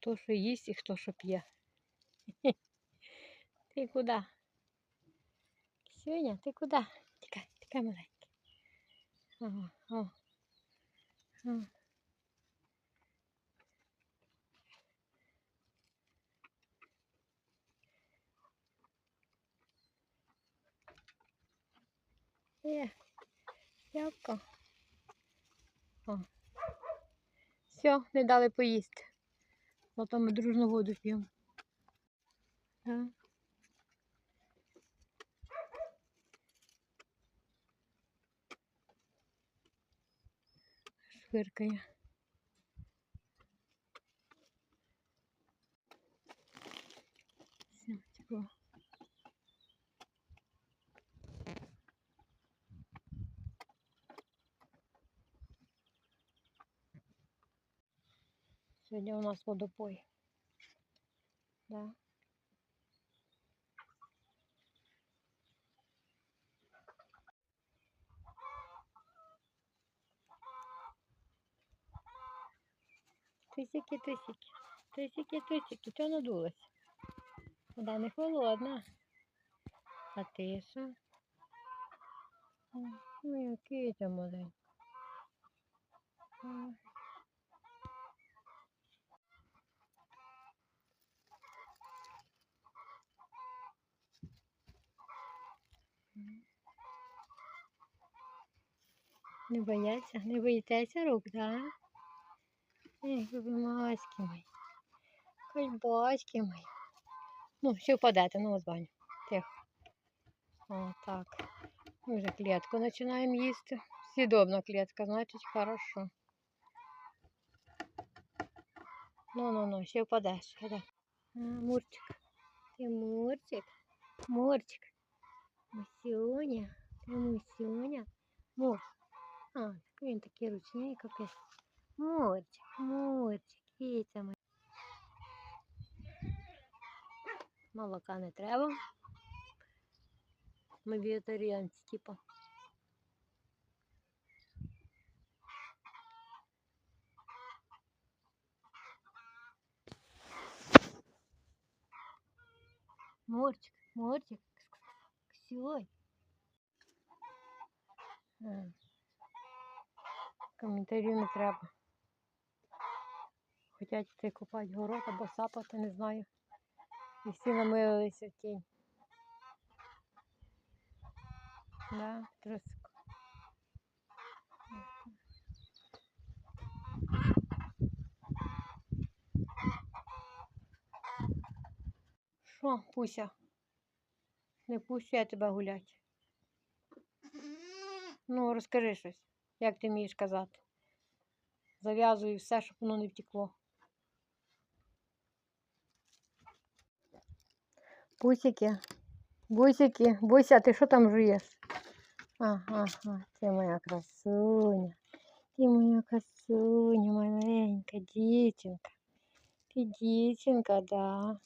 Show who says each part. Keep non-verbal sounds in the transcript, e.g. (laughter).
Speaker 1: Хто що їсть і хто що п'є. (laughs) Ти куди? Сьогодні, ти куди? Тікай, тікай маленький. Ага, о. Яблуко. О. Все, не дали поїсти. Потом мы дружно воду пьем. Да. Швыркая. Все, тепло. Сьогодні у нас водопой. Да. Тисяки, тисяки. Тисяки, тисяки. Чого надулась? Вода не холодна. А що? М, Ну, який ти маленький. Не бояться, не боїтеся рук, да? Эх, ви маськи мої. Кальбаськи мої. Ну, ще впадете, ну от баню. Тихо. О, так. Ми вже клітку починаємо їсти. Сідобна клітка, значить хорошо. Ну-ну-ну, ще впадеш. Іди. А, Мурчик. Ти Мурчик. Мурчик. Мусюня. Ти Мусюня. Мур. А, так він такий ручний, капець. Мурчик, Мурчик, киця моя. Молока не треба. Ми вегетаріанці, типу. Мурчик, Мурчик, ксюй. А. Коментарів не треба. Хотять йти купати город або сапати, не знаю. І всі намилилися в тінь. Да, трусик. Що, Пуся? Не пущу я тебе гулять. Ну, розкажи щось, як ти вмієш казати. Зав'язую все, щоб воно не втекло. Пусики, бусики, Буся, ти що там жуєш? Ага, ага, ти моя красуня. Ти моя красуня, маленька дівчинка. Ти дівчинка, да.